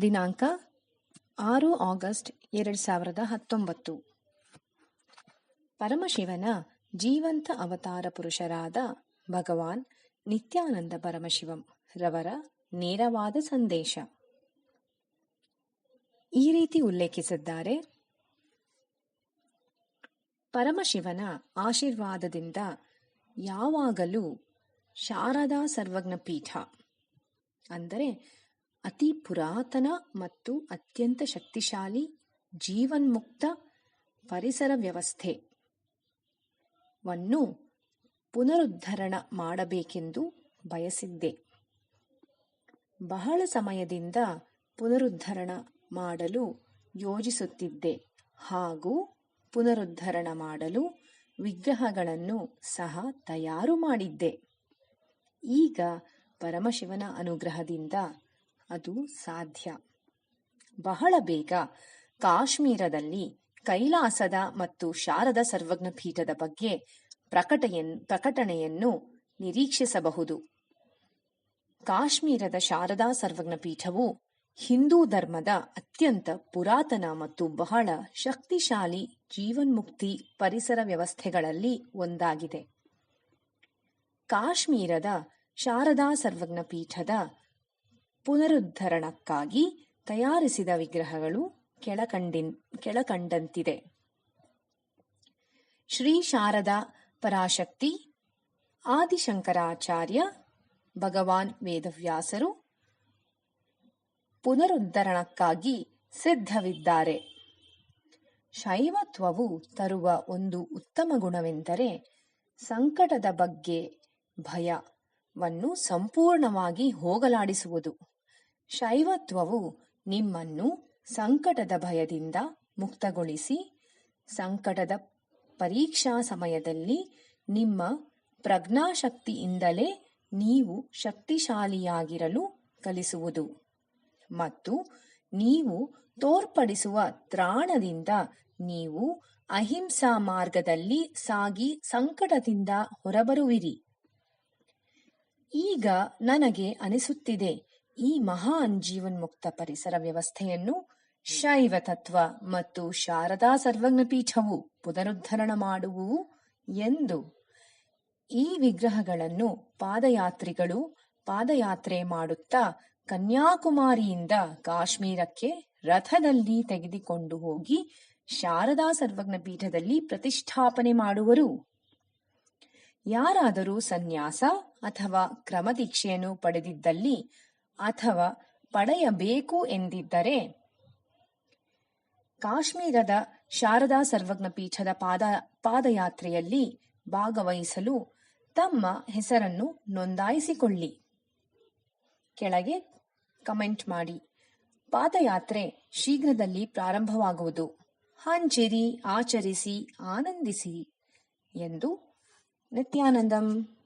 ದಿನಾಂಕ ಆರು ಆಗಸ್ಟ್ ಎರಡು ಸಾವಿರದ ಹತ್ತೊಂಬತ್ತು. ಪರಮಶಿವನ ಜೀವಂತ ಅವತಾರ ಪುರುಷರಾದ ಭಗವಾನ್ ನಿತ್ಯಾನಂದ ಪರಮಶಿವಂ ರವರ ನೇರವಾದ ಸಂದೇಶ. ಈ ರೀತಿ ಉಲ್ಲೇಖಿಸಿದ್ದಾರೆ. ಪರಮಶಿವನ ಆಶೀರ್ವಾದದಿಂದ ಯಾವಾಗಲೂ ಶಾರದಾ ಸರ್ವಜ್ಞ ಪೀಠ ಅಂದರೆ ಅತಿ ಪುರಾತನ ಮತ್ತು ಅತ್ಯಂತ ಶಕ್ತಿಶಾಲಿ ಜೀವನ್ಮುಕ್ತ ಪರಿಸರ ವ್ಯವಸ್ಥೆ. ವನ್ನು ಪುನರುದ್ಧರಣ ಮಾಡಬೇಕೆಂದು ಬಯಸಿದ್ದೆ. ಬಹಳ ಸಮಯದಿಂದ ಪುನರುದ್ಧರಣ ಮಾಡಲು ಯೋಜಿಸುತ್ತಿದ್ದೆ. ಹಾಗೂ ಪುನರುದ್ಧರಣ ಮಾಡಲು ವಿಗ್ರಹಗಳನ್ನು ಸಹ ತಯಾರು ಮಾಡಿದ್ದೆ. ಈಗ ಪರಮಶಿವನ ಅನುಗ್ರಹದಿಂದ ಅದು ಸಾಧ್ಯ. ಬಹಳ ಬೇಗ ಕಾಶ್ಮೀರದಲ್ಲಿ ಕೈಲಾಸದ ಮತ್ತು ಶಾರದ ಸರ್ವಜ್ಞ ಪೀಠದ ಬಗ್ಗೆ ಪ್ರಕಟೆಯನ್, ಪ್ರಕಟಣೆಯನ್ನು ನಿರೀಕ್ಷಿಸಬಹುದು. ಕಾಶ್ಮೀರದ ಶಾರದಾ ಸರ್ವಜ್ಞ ಪೀಠವು ಹಿಂದೂ ಧರ್ಮದ ಅತ್ಯಂತ ಪುರಾತನ ಮತ್ತು ಬಹಳ ಶಕ್ತಿಶಾಲಿ ಜೀವನ್ಮುಕ್ತಿ ಪರಿಸರ ವ್ಯವಸ್ಥೆಗಳಲ್ಲಿ ಒಂದಾಗಿದೆ. ಕಾಶ್ಮೀರದ ಶಾರದಾ ಸರ್ವಜ್ಞ ಪೀಠದ ಪುನರುದ್ಧರಣಕ್ಕಾಗಿ ತಯಾರಿಸಿದ ವಿಗ್ರಹಗಳು ಕೆಳಕಂಡಿನ್, ಕೆಳಕಂಡಂತಿದೆ. ಶ್ರೀ ಶಾರದಾ ಪರಾಶಕ್ತಿ, ಆದಿಶಂಕರಾಚಾರ್ಯ, ಭಗವಾನ್ ವೇದವ್ಯಾಸರು ಪುನರುದ್ಧರಣಕ್ಕಾಗಿ ಸಿದ್ಧವಿದ್ದಾರೆ. ಶೈವತ್ವವು ತರುವ ಒಂದು ಉತ್ತಮ ಗುಣವೆಂದರೆ ಸಂಕಟದ ಬಗ್ಗೆ ಭಯವನ್ನು ಸಂಪೂರ್ಣವಾಗಿ ಹೋಗಲಾಡಿಸುವುದು. ಶೈವತ್ವವು ನಿಮ್ಮನ್ನು ಸಂಕಟದ ಭಯದಿಂದ ಮುಕ್ತಗೊಳಿಸಿ, ಸಂಕಟದ ಪರೀಕ್ಷಾ ಸಮಯದಲ್ಲಿ ನಿಮ್ಮ ಪ್ರಜ್ಞಾಶಕ್ತಿಯಿಂದಲೇ ನೀವು ಶಕ್ತಿಶಾಲಿಯಾಗಿರಲು ಕಲಿಸುವುದು ಮತ್ತು ನೀವು ತೋರ್ಪಡಿಸುವ ತ್ರಾಣದಿಂದ ನೀವು ಅಹಿಂಸಾ ಮಾರ್ಗದಲ್ಲಿ ಸಾಗಿ ಸಂಕಟದಿಂದ ಹೊರಬರುವಿರಿ. ಈಗ ನನಗೆ ಅನಿಸುತ್ತಿದೆ ಈ ಮಹಾನ್ ಜೀವನ್ಮುಕ್ತ ಪರಿಸರ ವ್ಯವಸ್ಥೆಯನ್ನು ಶೈವ ತತ್ವ ಮತ್ತು ಶಾರದಾ ಸರ್ವಜ್ಞ ಪೀಠವು ಪುನರುದ್ಧರಣ ಮಾಡುವು ಎಂದು ಈ ವಿಗ್ರಹಗಳನ್ನು ಪಾದಯಾತ್ರಿಗಳು ಪಾದಯಾತ್ರೆ ಮಾಡುತ್ತಾ ಕನ್ಯಾಕುಮಾರಿಯಿಂದ ಕಾಶ್ಮೀರಕ್ಕೆ ರಥದಲ್ಲಿ ತೆಗೆದುಕೊಂಡು ಹೋಗಿ ಶಾರದಾ ಸರ್ವಜ್ಞ ಪೀಠದಲ್ಲಿ ಪ್ರತಿಷ್ಠಾಪನೆ ಮಾಡುವರು. ಯಾರಾದರೂ ಸನ್ಯಾಸ ಅಥವಾ ಕ್ರಮದೀಕ್ಷೆಯನ್ನು ಪಡೆದಿದ್ದಲ್ಲಿ ಅಥವಾ ಪಡೆಯಬೇಕು ಎಂದಿದ್ದರೆ? ಕಾಶ್ಮೀರದ ಶಾರದಾ ಸರ್ವಜ್ಞ ಪೀಠದ ಪಾದ, ಪಾದಯಾತ್ರೆಯಲ್ಲಿ ಭಾಗವಹಿಸಲು ತಮ್ಮ ಹೆಸರನ್ನು ನೋಂದಾಯಿಸಿಕೊಳ್ಳಿ. ಕೆಳಗೆ ಕಮೆಂಟ್ ಮಾಡಿ. ಪಾದಯಾತ್ರೆ ಶೀಘ್ರದಲ್ಲಿ ಪ್ರಾರಂಭವಾಗುವುದು. ಹಂಚಿರಿ ಆಚರಿಸಿ, ಆನಂದಿಸಿ ಎಂದು ನಿತ್ಯಾನಂದಂ.